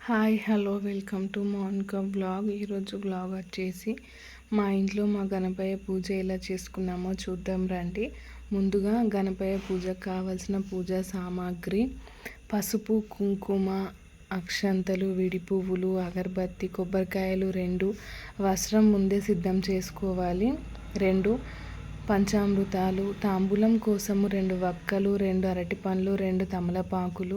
Hi hello welcome to Monika blog. ఈరోజు blog వచ్చేసి మా ఇంట్లో మా గణపయ్య పూజ ఎలా చేసుకున్నామో చూద్దాం రండి. ముందుగా గణపయ్య పూజకు కావాల్సిన పూజా సామాగ్రి పసుపు కుంకుమ అక్షంతలు విడి పువ్వులు అగరబత్తి కొబ్బరికాయలు రెండు వస్త్రం ముందే సిద్ధం చేసుకోవాలి. రెండు పంచామృతాలు తాంబూలం కోసము రెండు వక్కలు రెండు అరటి పండ్లు రెండు తమలపాకులు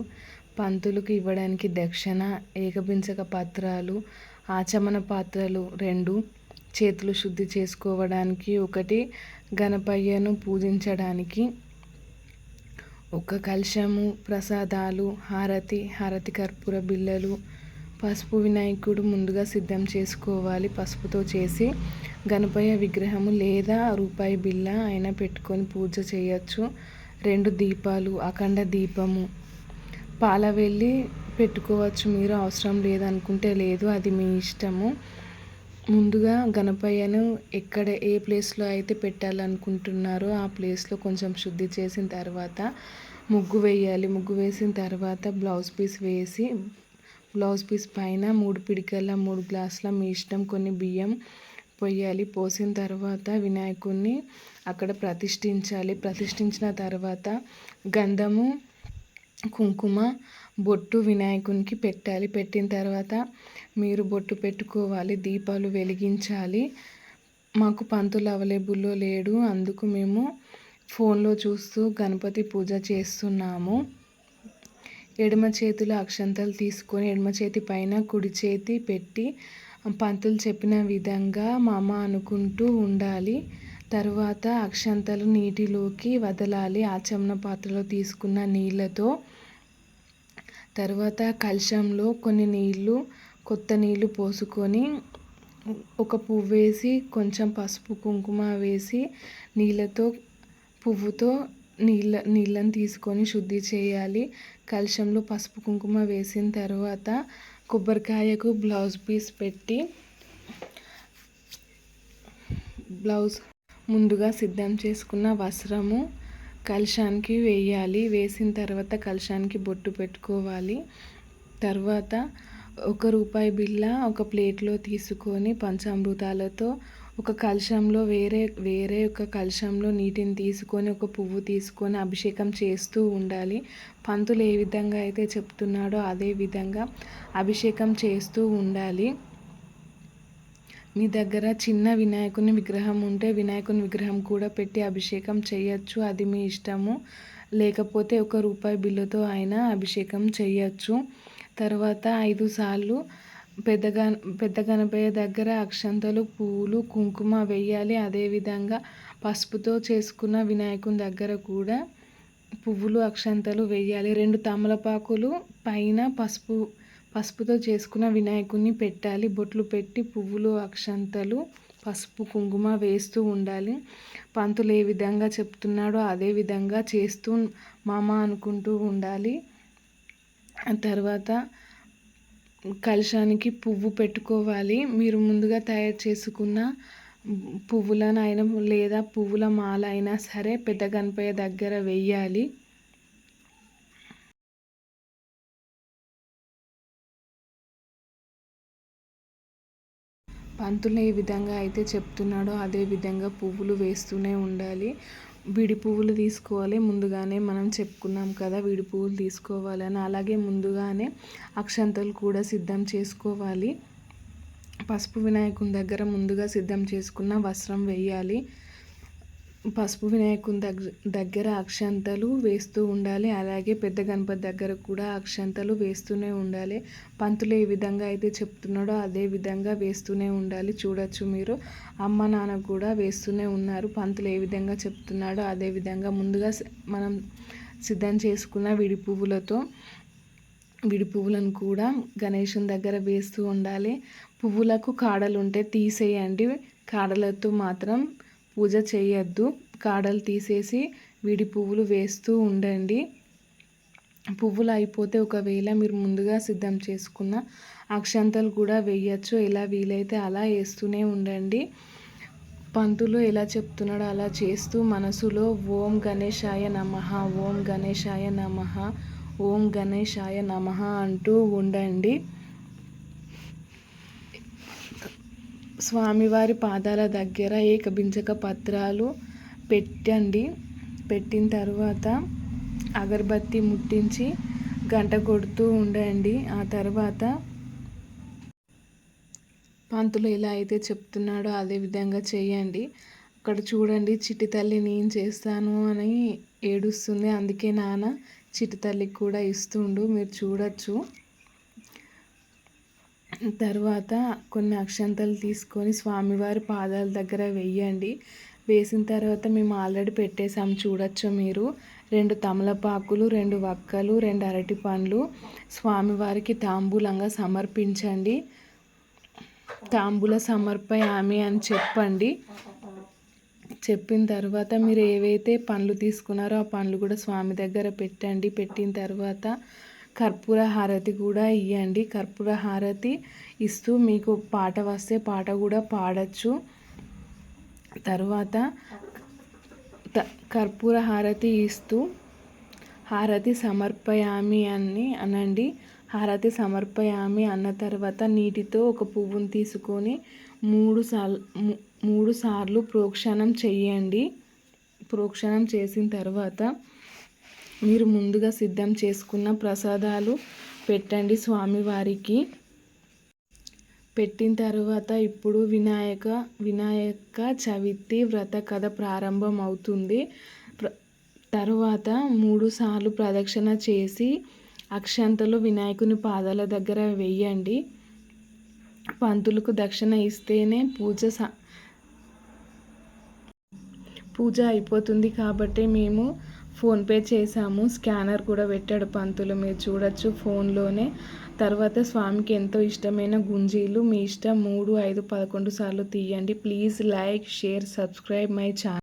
పంతులకు ఇవ్వడానికి దక్షిణ ఏకపించక పత్రాలు ఆచమన పాత్రలు రెండు చేతులు శుద్ధి చేసుకోవడానికి ఒకటి గణపయ్యను పూజించడానికి ఒక కలశము ప్రసాదాలు హారతి హారతి కర్పూర బిళ్ళలు పసుపు వినాయకుడు ముందుగా సిద్ధం చేసుకోవాలి. పసుపుతో చేసి గణపయ్య విగ్రహము లేదా రూపాయి బిళ్ళ అయినా పెట్టుకొని పూజ చేయొచ్చు. రెండు దీపాలు అఖండ దీపము పాల వెళ్ళి పెట్టుకోవచ్చు మీరు అవసరం లేదనుకుంటే లేదు అది మీ ఇష్టము. ముందుగా గణపయ్యను ఎక్కడ ఏ ప్లేస్లో అయితే పెట్టాలనుకుంటున్నారో ఆ ప్లేస్లో కొంచెం శుద్ధి చేసిన తర్వాత ముగ్గు వేయాలి. ముగ్గు వేసిన తర్వాత బ్లౌజ్ పీస్ వేసి బ్లౌజ్ పీస్ పైన మూడు పిడికల మూడు గ్లాసుల మీ ఇష్టం కొన్ని బియ్యం పోయాలి. పోసిన తర్వాత వినాయకుడిని అక్కడ ప్రతిష్ఠించాలి. ప్రతిష్ఠించిన తర్వాత గంధము కుంకుమ బొట్టు వినాయకునికి పెట్టాలి. పెట్టిన తర్వాత మీరు బొట్టు పెట్టుకోవాలి. దీపాలు వెలిగించాలి. మాకు పంతులు అవైలబుల్లో లేడు. అందుకు మేము ఫోన్లో చూస్తూ గణపతి పూజ చేస్తున్నాము. ఎడమ చేతిలో అక్షంతలు తీసుకొని ఎడమ చేతి పైన కుడి చేతి పెట్టి పంతులు చెప్పిన విధంగా మామ అనుకుంటూ ఉండాలి. తర్వాత అక్షంతలు నీటిలోకి వదలాలి. ఆచమన పాత్రలో తీసుకున్న నీళ్ళతో తర్వాత కలశంలో కొన్ని నీళ్ళు కొత్త నీళ్ళు పోసుకొని ఒక పువ్వు వేసి కొంచెం పసుపు కుంకుమ వేసి నీళ్ళతో పువ్వుతో నీళ్ళ నీళ్ళని తీసుకొని శుద్ధి చేయాలి. కలశంలో పసుపు కుంకుమ వేసిన తర్వాత కొబ్బరికాయకు బ్లౌజ్ పీస్ పెట్టి బ్లౌజ్ ముందుగా సిద్ధం చేసుకున్న వస్త్రము కలశానికి వేయాలి. వేసిన తర్వాత కలశానికి బొట్టు పెట్టుకోవాలి. తర్వాత ఒక రూపాయి బిళ్ళ ఒక ప్లేట్లో తీసుకొని పంచామృతాలతో ఒక కలశంలో వేరే వేరే ఒక కలశంలో నీటిని తీసుకొని ఒక పువ్వు తీసుకొని అభిషేకం చేస్తూ ఉండాలి. పంతులు ఏ విధంగా అయితే చెప్తున్నాడో అదే విధంగా అభిషేకం చేస్తూ ఉండాలి. మీ దగ్గర చిన్న వినాయకుని విగ్రహం ఉంటే వినాయకుని విగ్రహం కూడా పెట్టి అభిషేకం చేయొచ్చు అది మీ ఇష్టము. లేకపోతే ఒక రూపాయి బిల్లుతో అయినా అభిషేకం చేయొచ్చు. తర్వాత ఐదు సార్లు పెద్దగా పెద్ద గణపయ్య దగ్గర అక్షంతలు పువ్వులు కుంకుమ వేయాలి. అదేవిధంగా పసుపుతో చేసుకున్న వినాయకుని దగ్గర కూడా పువ్వులు అక్షంతలు వేయాలి. రెండు తమలపాకులు పైన పసుపు పసుపుతో చేసుకున్న వినాయకుడిని పెట్టాలి. బొట్లు పెట్టి పువ్వులు అక్షంతలు పసుపు కుంకుమ వేస్తూ ఉండాలి. పంతులు ఏ విధంగా చెప్తున్నాడో అదే విధంగా చేస్తూ మామ అనుకుంటూ ఉండాలి. తర్వాత కలశానికి పువ్వు పెట్టుకోవాలి. మీరు ముందుగా తయారు చేసుకున్న పువ్వులనైనా లేదా పువ్వుల మాల అయినా సరే పెద్ద గణపయ్య దగ్గర వెయ్యాలి పంతులు ఏ విధంగా అయితే చెప్తున్నాడో అదే విధంగా పువ్వులు వేస్తూనే ఉండాలి. విడి పువ్వులు తీసుకోవాలి. ముందుగానే మనం చెప్పుకున్నాం కదా విడి పువ్వులు తీసుకోవాలని. అలాగే ముందుగానే అక్షంతలు కూడా సిద్ధం చేసుకోవాలి. పసుపు వినాయకుని దగ్గర ముందుగా సిద్ధం చేసుకున్న వస్త్రం వేయాలి. పసుపు వినాయకుని దగ్గర దగ్గర అక్షంతలు వేస్తూ ఉండాలి. అలాగే పెద్ద గణపతి దగ్గర కూడా అక్షంతలు వేస్తూనే ఉండాలి. పంతులు ఏ విధంగా అయితే చెప్తున్నాడో అదే విధంగా వేస్తూనే ఉండాలి. చూడొచ్చు మీరు. అమ్మ నాన్న కూడా వేస్తూనే ఉన్నారు. పంతులు ఏ విధంగా చెప్తున్నాడో అదే విధంగా ముందుగా మనం సిద్ధం చేసుకున్న విడి పువ్వులతో విడి పువ్వులను కూడా గణేషుని దగ్గర వేస్తూ ఉండాలి. పువ్వులకు కాడలు ఉంటే తీసేయండి. కాడలతో మాత్రం పూజ చేయొద్దు. కాడలు తీసేసి విడి పువ్వులు వేస్తూ ఉండండి. పువ్వులు అయిపోతే ఒకవేళ మీరు ముందుగా సిద్ధం చేసుకున్న అక్షంతలు కూడా వేయచ్చు. ఎలా వీలైతే అలా వేస్తూనే ఉండండి. పంతులు ఎలా చెప్తున్నాడో అలా చేస్తూ మనసులో ఓం గణేశాయ నమ ఓం గణేశాయ నమ ఓం గణేశాయ నమ అంటూ ఉండండి. స్వామివారి పాదాల దగ్గర ఏకబింజక పత్రాలు పెట్టండి. పెట్టిన తర్వాత అగరబత్తి ముట్టించి గంట కొడుతూ ఉండండి. ఆ తర్వాత పంతులు ఎలా అయితే చెప్తున్నాడో అదే విధంగా చేయండి. అక్కడ చూడండి చిట్టి తల్లి నేను చేస్తాను అని ఏడుస్తుంది. అందుకే నాన్న చిట్టి తల్లికి కూడా ఇస్తుండు. మీరు చూడొచ్చు. తర్వాత కొన్ని అక్షంతలు తీసుకొని స్వామివారి పాదాల దగ్గర వేయండి. వేసిన తర్వాత మేము ఆల్రెడీ పెట్టేసాం చూడొచ్చు మీరు? రెండు తమలపాకులు రెండు వక్కలు రెండు అరటి పండ్లు. స్వామివారికి తాంబూలంగా సమర్పించండి. తాంబూల సమర్పయామి అని చెప్పండి. చెప్పిన తర్వాత మీరు ఏవైతే పండ్లు తీసుకున్నారో ఆ పండ్లు కూడా స్వామి దగ్గర పెట్టండి. పెట్టిన తర్వాత కర్పూర హారతి కూడా ఇవ్వండి కర్పూర హారతి ఇస్తూ మీకు పాట వస్తే పాట కూడా పాడచ్చు. తర్వాత కర్పూర హారతి ఇస్తూ హారతి సమర్పయామి అని అనండి. హారతి సమర్పయామి అన్న తర్వాత నీటితో ఒక పువ్వును తీసుకొని మూడు సార్లు మూడు సార్లు ప్రోక్షణం చెయ్యండి. ప్రోక్షణం చేసిన తర్వాత మీరు ముందుగా సిద్ధం చేసుకున్న ప్రసాదాలు పెట్టండి స్వామివారికి. పెట్టిన తర్వాత ఇప్పుడు వినాయక వినాయక చవితి వ్రత కథ ప్రారంభం అవుతుంది తర్వాత మూడు సార్లు ప్రదక్షిణ చేసి అక్షంతలు వినాయకుని పాదాల దగ్గర వెయ్యండి పంతులకు దక్షిణ ఇస్తేనే పూజ పూజ అయిపోతుంది కాబట్టి మేము ఫోన్పే చేసాము స్కానర్ కూడా పెట్టాడు పంతులు. మీరు చూడొచ్చు ఫోన్లోనే. తర్వాత స్వామికి ఎంతో ఇష్టమైన గుంజీలు. మీ ఇష్టం మూడు ఐదు పదకొండు సార్లు తీయండి. Please like share subscribe my channel.